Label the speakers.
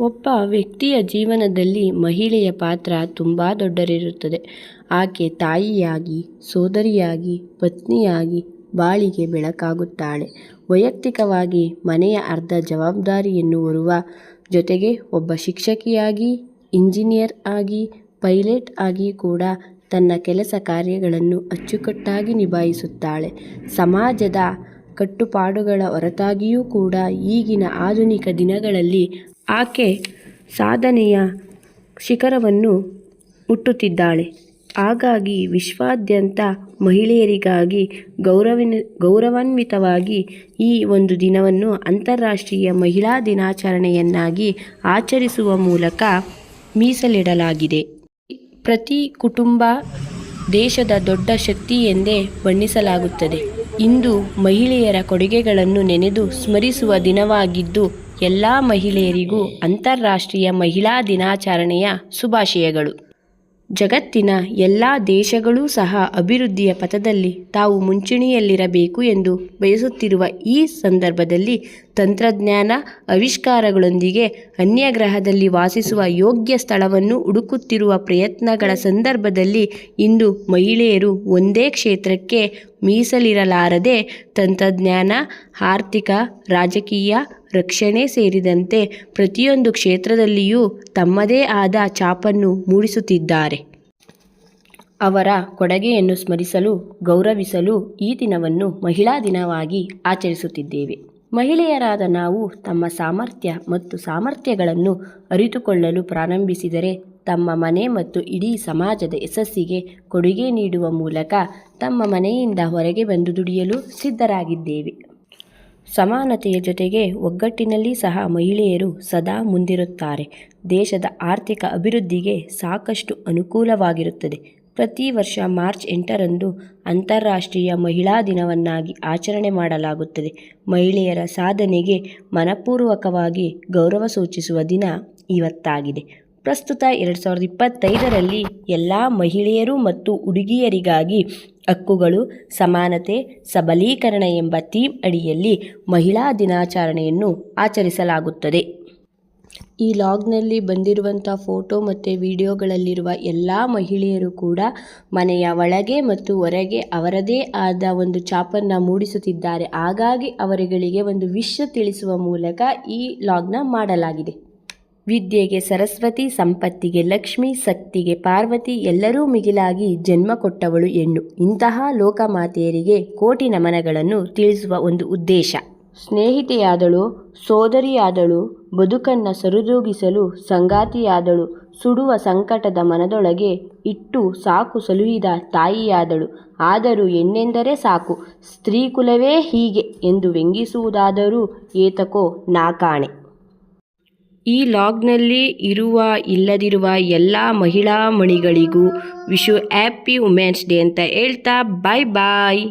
Speaker 1: ಒಬ್ಬ ವ್ಯಕ್ತಿಯ ಜೀವನದಲ್ಲಿ ಮಹಿಳೆಯ ಪಾತ್ರ ತುಂಬ ದೊಡ್ಡದಿರುತ್ತದೆ. ಆಕೆ ತಾಯಿಯಾಗಿ, ಸೋದರಿಯಾಗಿ, ಪತ್ನಿಯಾಗಿ ಬಾಳಿಗೆ ಬೆಳಕಾಗುತ್ತಾಳೆ. ವೈಯಕ್ತಿಕವಾಗಿ ಮನೆಯ ಅರ್ಧ ಜವಾಬ್ದಾರಿಯನ್ನು ಹೊರುವ ಜೊತೆಗೆ ಒಬ್ಬ ಶಿಕ್ಷಕಿಯಾಗಿ, ಇಂಜಿನಿಯರ್ ಆಗಿ, ಪೈಲಟ್ ಆಗಿ ಕೂಡ ತನ್ನ ಕೆಲಸ ಕಾರ್ಯಗಳನ್ನು ಅಚ್ಚುಕಟ್ಟಾಗಿ ನಿಭಾಯಿಸುತ್ತಾಳೆ. ಸಮಾಜದ ಕಟ್ಟುಪಾಡುಗಳ ಹೊರತಾಗಿಯೂ ಕೂಡ ಈಗಿನ ಆಧುನಿಕ ದಿನಗಳಲ್ಲಿ ಆಕೆ ಸಾಧನೆಯ ಶಿಖರವನ್ನು ಮುಟ್ಟುತ್ತಿದ್ದಾಳೆ. ಹಾಗಾಗಿ ವಿಶ್ವಾದ್ಯಂತ ಮಹಿಳೆಯರಿಗಾಗಿ ಗೌರವಿನ, ಗೌರವಾನ್ವಿತವಾಗಿ ಈ ಒಂದು ದಿನವನ್ನು ಅಂತಾರಾಷ್ಟ್ರೀಯ ಮಹಿಳಾ ದಿನಾಚರಣೆಯನ್ನಾಗಿ ಆಚರಿಸುವ ಮೂಲಕ ಮೀಸಲಿಡಲಾಗಿದೆ. ಪ್ರತಿ ಕುಟುಂಬ ದೇಶದ ದೊಡ್ಡ ಶಕ್ತಿ ಎಂದೇ ಬಣ್ಣಿಸಲಾಗುತ್ತದೆ. ಇಂದು ಮಹಿಳೆಯರ ಕೊಡುಗೆಗಳನ್ನು ನೆನೆದು ಸ್ಮರಿಸುವ ದಿನವಾಗಿದ್ದು ಎಲ್ಲ ಮಹಿಳೆಯರಿಗೂ ಅಂತಾರಾಷ್ಟ್ರೀಯ ಮಹಿಳಾ ದಿನಾಚರಣೆಯ ಶುಭಾಶಯಗಳು. ಜಗತ್ತಿನ ಎಲ್ಲ ದೇಶಗಳೂ ಸಹ ಅಭಿವೃದ್ಧಿಯ ಪಥದಲ್ಲಿ ತಾವು ಮುಂಚೂಣಿಯಲ್ಲಿರಬೇಕು ಎಂದು ಬಯಸುತ್ತಿರುವ ಈ ಸಂದರ್ಭದಲ್ಲಿ ತಂತ್ರಜ್ಞಾನ ಆವಿಷ್ಕಾರಗಳೊಂದಿಗೆ ಅನ್ಯಗ್ರಹದಲ್ಲಿ ವಾಸಿಸುವ ಯೋಗ್ಯ ಸ್ಥಳವನ್ನು ಹುಡುಕುತ್ತಿರುವ ಪ್ರಯತ್ನಗಳ ಸಂದರ್ಭದಲ್ಲಿ ಇಂದು ಮಹಿಳೆಯರು ಒಂದೇ ಕ್ಷೇತ್ರಕ್ಕೆ ಮೀಸಲಿರಲಾರದೆ ತಂತ್ರಜ್ಞಾನ, ಆರ್ಥಿಕ, ರಾಜಕೀಯ ರಕ್ಷಣೆ ಸೇರಿದಂತೆ ಪ್ರತಿಯೊಂದು ಕ್ಷೇತ್ರದಲ್ಲಿಯೂ ತಮ್ಮದೇ ಆದ ಛಾಪನ್ನು ಮೂಡಿಸುತ್ತಿದ್ದಾರೆ. ಅವರ ಕೊಡುಗೆಯನ್ನು ಸ್ಮರಿಸಲು, ಗೌರವಿಸಲು ಈ ದಿನವನ್ನು ಮಹಿಳಾ ದಿನವಾಗಿ ಆಚರಿಸುತ್ತಿದ್ದೇವೆ. ಮಹಿಳೆಯರಾದ ನಾವು ತಮ್ಮ ಸಾಮರ್ಥ್ಯ ಮತ್ತು ಸಾಮರ್ಥ್ಯಗಳನ್ನು ಅರಿತುಕೊಳ್ಳಲು ಪ್ರಾರಂಭಿಸಿದರೆ ತಮ್ಮ ಮನೆ ಮತ್ತು ಇಡೀ ಸಮಾಜದ ಯಶಸ್ಸಿಗೆ ಕೊಡುಗೆ ನೀಡುವ ಮೂಲಕ ತಮ್ಮ ಮನೆಯಿಂದ ಹೊರಗೆ ಬಂದು ದುಡಿಯಲು ಸಿದ್ಧರಾಗಿದ್ದೇವೆ. ಸಮಾನತೆಯ ಜೊತೆಗೆ ಒಗ್ಗಟ್ಟಿನಲ್ಲಿ ಸಹ ಮಹಿಳೆಯರು ಸದಾ ಮುಂದಿರುತ್ತಾರೆ. ದೇಶದ ಆರ್ಥಿಕ ಅಭಿವೃದ್ಧಿಗೆ ಸಾಕಷ್ಟು ಅನುಕೂಲವಾಗಿರುತ್ತದೆ. ಪ್ರತಿ ವರ್ಷ ಮಾರ್ಚ್ ಎಂಟರಂದು ಅಂತಾರಾಷ್ಟ್ರೀಯ ಮಹಿಳಾ ದಿನವನ್ನಾಗಿ ಆಚರಣೆ ಮಾಡಲಾಗುತ್ತದೆ. ಮಹಿಳೆಯರ ಸಾಧನೆಗೆ ಮನಪೂರ್ವಕವಾಗಿ ಗೌರವ ಸೂಚಿಸುವ ದಿನ ಇವತ್ತಾಗಿದೆ. ಪ್ರಸ್ತುತ ಎರಡು ಸಾವಿರದ ಇಪ್ಪತ್ತೈದರಲ್ಲಿ ಎಲ್ಲ ಮಹಿಳೆಯರು ಮತ್ತು ಹುಡುಗಿಯರಿಗಾಗಿ ಹಕ್ಕುಗಳು, ಸಮಾನತೆ, ಸಬಲೀಕರಣ ಎಂಬ ಥೀಮ್ ಅಡಿಯಲ್ಲಿ ಮಹಿಳಾ ದಿನಾಚರಣೆಯನ್ನು ಆಚರಿಸಲಾಗುತ್ತದೆ. ಈ ಲಾಗ್ನಲ್ಲಿ ಬಂದಿರುವಂಥ ಫೋಟೋ ಮತ್ತು ವಿಡಿಯೋಗಳಲ್ಲಿರುವ ಎಲ್ಲ ಮಹಿಳೆಯರು ಕೂಡ ಮನೆಯ ಒಳಗೆ ಮತ್ತು ಹೊರಗೆ ಅವರದೇ ಆದ ಒಂದು ಛಾಪನ್ನು ಮೂಡಿಸುತ್ತಿದ್ದಾರೆ. ಹಾಗಾಗಿ ಅವರುಗಳಿಗೆ ಒಂದು ವಿಷಯ ತಿಳಿಸುವ ಮೂಲಕ ಈ ಲಾಗ್ನ ಮಾಡಲಾಗಿದೆ. ವಿದ್ಯೆಗೆ ಸರಸ್ವತಿ, ಸಂಪತ್ತಿಗೆ ಲಕ್ಷ್ಮಿ, ಶಕ್ತಿಗೆ ಪಾರ್ವತಿ ಎಲ್ಲರೂ ಮಿಗಿಲಾಗಿ ಜನ್ಮ ಕೊಟ್ಟವಳು ಹೆಣ್ಣು. ಇಂತಹ ಲೋಕಮಾತೆಯರಿಗೆ ಕೋಟಿ ನಮನಗಳನ್ನು ತಿಳಿಸುವ ಒಂದು ಉದ್ದೇಶ. ಸ್ನೇಹಿತೆಯಾದಳು, ಸೋದರಿಯಾದಳು, ಬದುಕನ್ನು ಸರಿದೂಗಿಸಲು ಸಂಗಾತಿಯಾದಳು, ಸುಡುವ ಸಂಕಟದ ಮನದೊಳಗೆ ಇಟ್ಟು ಸಾಕು ಸಲುಹಿದ ತಾಯಿಯಾದಳು. ಆದರೂ ಹೆಣ್ಣೆಂದರೆ ಸಾಕು, ಸ್ತ್ರೀಕುಲವೇ ಹೀಗೆ ಎಂದು ವ್ಯಂಗಿಸುವುದಾದರೂ ಏತಕೋ ನಾ ಕಾಣೆ ಈ ಲಾಗ್ನಲ್ಲಿ ಇರುವ ಇಲ್ಲದಿರುವ ಎಲ್ಲ ಮಹಿಳಾ ಮಣಿಗಳಿಗೂ ವಿಶು ಹ್ಯಾಪಿ ವುಮೆನ್ಸ್ ಡೇ ಅಂತ ಹೇಳ್ತಾ ಬಾಯ್ ಬಾಯ್